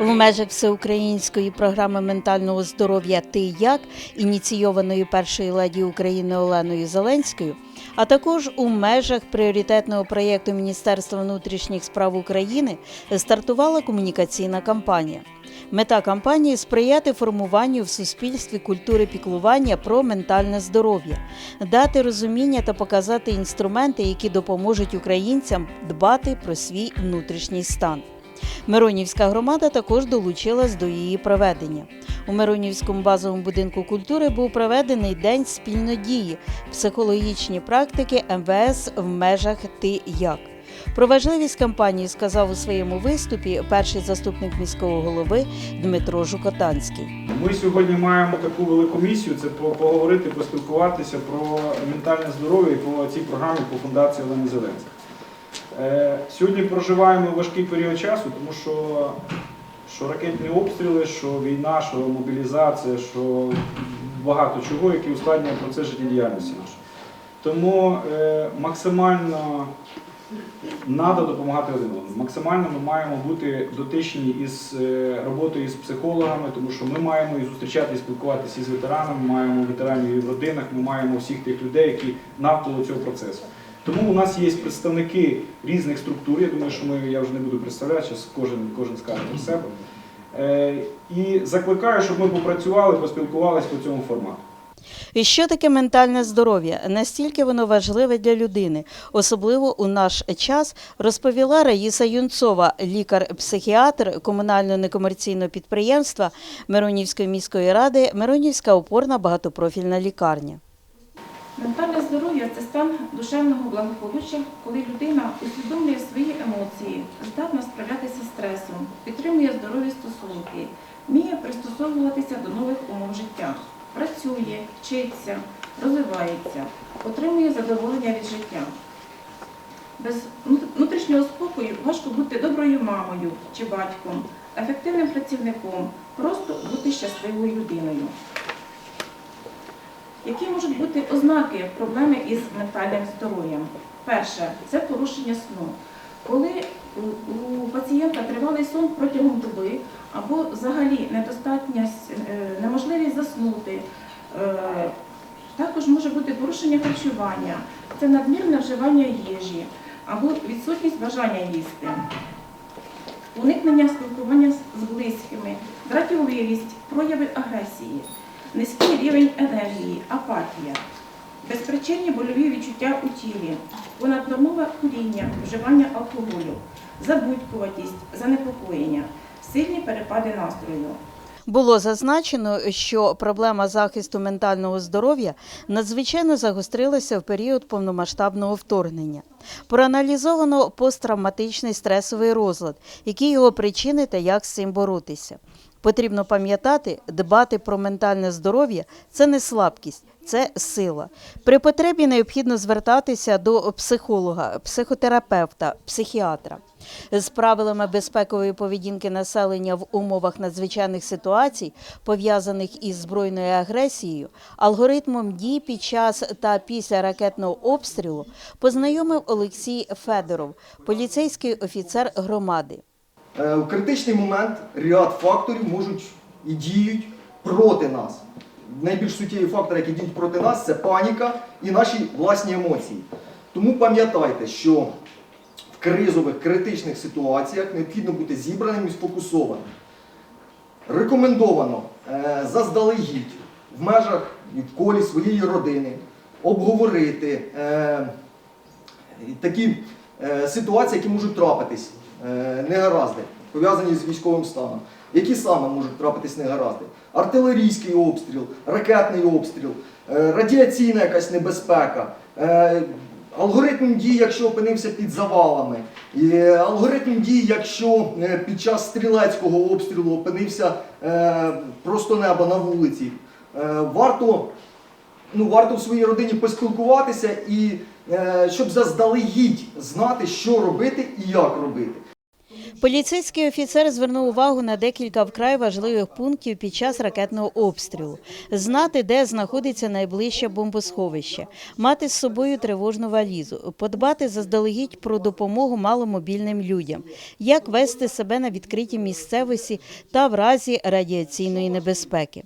В межах всеукраїнської програми ментального здоров'я Ти як ініційованої першої леді України Оленою Зеленською, а також у межах пріоритетного проєкту Міністерства внутрішніх справ України стартувала комунікаційна кампанія. Мета кампанії сприяти формуванню в суспільстві культури піклування про ментальне здоров'я, дати розуміння та показати інструменти, які допоможуть українцям дбати про свій внутрішній стан. Миронівська громада також долучилась до її проведення. У Миронівському базовому будинку культури був проведений день спільнодії, психологічні практики МВС в межах Ти як. Про важливість кампанії сказав у своєму виступі перший заступник міського голови Дмитро Жукотанський. Ми сьогодні маємо таку велику місію це по- поговорити, поспілкуватися про ментальне здоров'я і по цій програмі по фундації Олени Зеленської. Е, Сьогодні проживаємо важкий період часу, тому що, що ракетні обстріли, що війна, що мобілізація, що багато чого, які ускладнює процес життєдіяльності нашої. Тому е, максимально Надо допомагати один одному. Максимально ми маємо бути дотичні із е, роботою з психологами, тому що ми маємо і зустрічати і спілкуватися із ветеранами, маємо ветеранів і в родинах, ми маємо всіх тих людей, які навколо цього процесу. Тому у нас є представники різних структур. Я думаю, що ми я вже не буду представляти, зараз кожен, кожен скаже про себе. Е, І закликаю, щоб ми попрацювали, поспілкувалися по цьому формату. І що таке ментальне здоров'я? Настільки воно важливе для людини, особливо у наш час, розповіла Раїса Юнцова, лікар-психіатр комунального некомерційного підприємства Миронівської міської ради, Миронівська опорна багатопрофільна лікарня. Ментальне це стан душевного благополуччя, коли людина усвідомлює свої емоції, здатна справлятися з стресом, підтримує здорові стосунки, вміє пристосовуватися до нових умов життя, працює, вчиться, розвивається, отримує задоволення від життя. Без внутрішнього спокою важко бути доброю мамою чи батьком, ефективним працівником, просто бути щасливою людиною. Які можуть бути ознаки проблеми із ментальним здоров'ям? Перше це порушення сну. Коли у- пацієнта тривалий сон протягом доби або взагалі недостатність, е, неможливість заснути, е, також може бути порушення харчування, це надмірне вживання їжі або відсутність бажання їсти, уникнення спілкування з близькими, дратівливість, прояви агресії низький рівень енергії, апатія, безпричинні больові відчуття у тілі, понаднормове куріння, вживання алкоголю, забудькуватість, занепокоєння, сильні перепади настрою. Було зазначено, що проблема захисту ментального здоров'я надзвичайно загострилася в період повномасштабного вторгнення. Проаналізовано посттравматичний стресовий розлад, які його причини та як з цим боротися. Потрібно пам'ятати, дбати про ментальне здоров'я це не слабкість, це сила. При потребі необхідно звертатися до психолога, психотерапевта, психіатра. З правилами безпекової поведінки населення в умовах надзвичайних ситуацій, пов'язаних із збройною агресією, алгоритмом дій під час та після ракетного обстрілу познайомив Олексій Федоров, поліцейський офіцер громади. Е, В критичний момент ряд факторів можуть і діють проти нас. Найбільш суттєві фактори, які діють проти нас, це паніка і наші власні емоції. Тому пам'ятайте, що в кризових критичних ситуаціях необхідно бути зібраним і сфокусованим. Рекомендовано е, заздалегідь в межах і в колі своєї родини обговорити е, такі е, ситуації, які можуть трапитись, е, негаразди, пов'язані з військовим станом. Які саме можуть трапитись негаразди? Артилерійський обстріл, ракетний обстріл, е, радіаційна якась небезпека, е, алгоритм дій, якщо опинився під завалами, е, алгоритм дій, якщо е, під час стрілецького обстрілу опинився е, просто неба на вулиці. Е, Варто ну, варто в своїй родині поспілкуватися і е, щоб заздалегідь знати, що робити і як робити. Поліцейський офіцер звернув увагу на декілька вкрай важливих пунктів під час ракетного обстрілу: знати, де знаходиться найближче бомбосховище, мати з собою тривожну валізу, подбати заздалегідь про допомогу маломобільним людям, як вести себе на відкритій місцевості та в разі радіаційної небезпеки.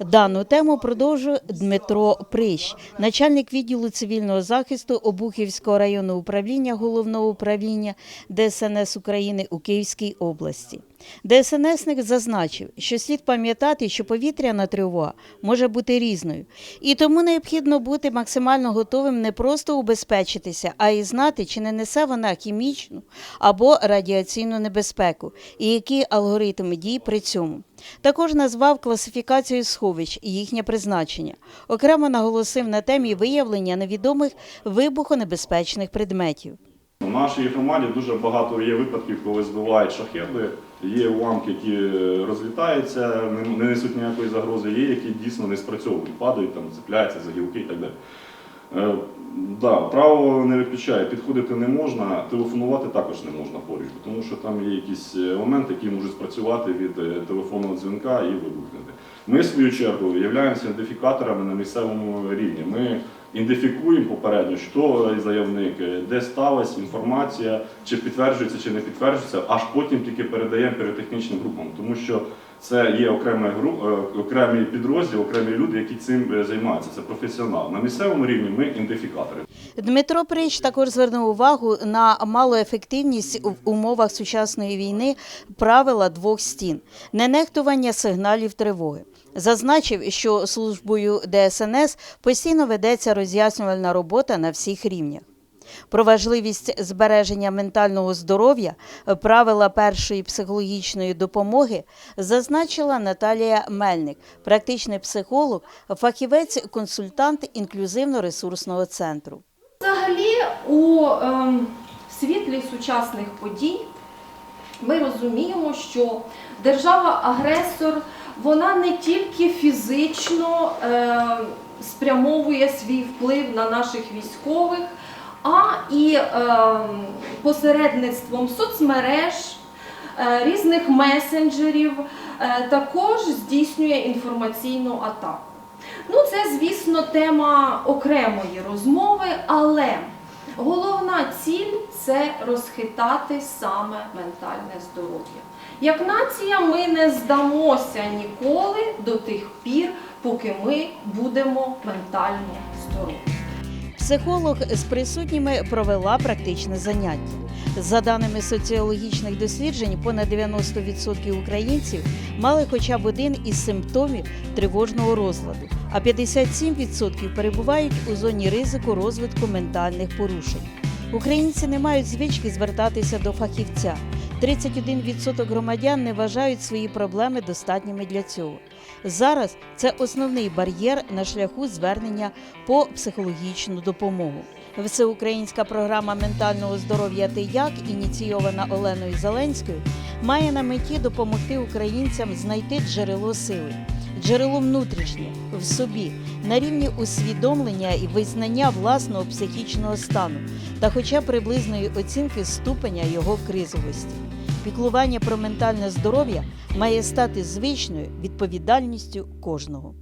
Дану тему продовжує Дмитро Прищ, начальник відділу цивільного захисту Обухівського районного управління головного управління ДСНС України у Київській області. ДСНСник зазначив, що слід пам'ятати, що повітряна тривога може бути різною, і тому необхідно бути максимально готовим не просто убезпечитися, а й знати, чи не несе вона хімічну або радіаційну небезпеку, і які алгоритми дій при цьому. Також назвав класифікацію сховищ і їхнє призначення. Окремо наголосив на темі виявлення невідомих вибухонебезпечних предметів. У нашій громаді дуже багато є випадків, коли збивають шахеди. Є уламки, які е, розлітаються, не- не несуть ніякої загрози, є, які дійсно не спрацьовують, падають, там, цепляються за гілки і так далі. Е, да, право не виключає, підходити не можна, телефонувати також не можна поруч, тому що там є якісь е, моменти, які можуть спрацювати від е, телефонного дзвінка і вибухнути. Ми, в свою чергу, являємося ідентифікаторами на місцевому рівні. Ми ідентифікуємо попередньо, що заявник, де сталася інформація, чи підтверджується, чи не підтверджується, аж потім тільки передаємо піротехнічним групам, тому що це є окремий е, окремий підрозділ, окремі люди, які цим е, займаються. Це професіонал. На місцевому рівні ми ідентифікатори. Дмитро Прич також звернув увагу на малоефективність в умовах сучасної війни правила двох стін, ненехтування сигналів тривоги. Зазначив, що службою ДСНС постійно ведеться роз'яснювальна робота на всіх рівнях. Про важливість збереження ментального здоров'я, правила першої психологічної допомоги зазначила Наталія Мельник, практичний психолог, фахівець-консультант інклюзивно-ресурсного центру. Взагалі, у ем, світлі сучасних подій ми розуміємо, що держава-агресор вона не тільки фізично ем, спрямовує свій вплив на наших військових, а і ем, посередництвом соцмереж, е, різних месенджерів е, також здійснює інформаційну атаку. Ну, це, звісно, тема окремої розмови, але головна ціль це розхитати саме ментальне здоров'я. Як нація, ми не здамося ніколи до тих пір, поки ми будемо ментально здорові. Психолог з присутніми провела практичне заняття. За даними соціологічних досліджень, понад 90% українців мали хоча б один із симптомів тривожного розладу, а 57% перебувають у зоні ризику розвитку ментальних порушень. Українці не мають звички звертатися до фахівця. 31% громадян не вважають свої проблеми достатніми для цього. Зараз це основний бар'єр на шляху звернення по психологічну допомогу. Всеукраїнська програма ментального здоров'я «Ти як, ініційована Оленою Зеленською, має на меті допомогти українцям знайти джерело сили, джерело внутрішнє в собі на рівні усвідомлення і визнання власного психічного стану та хоча приблизної оцінки ступеня його кризовості. Піклування про ментальне здоров'я має стати звичною відповідальністю кожного.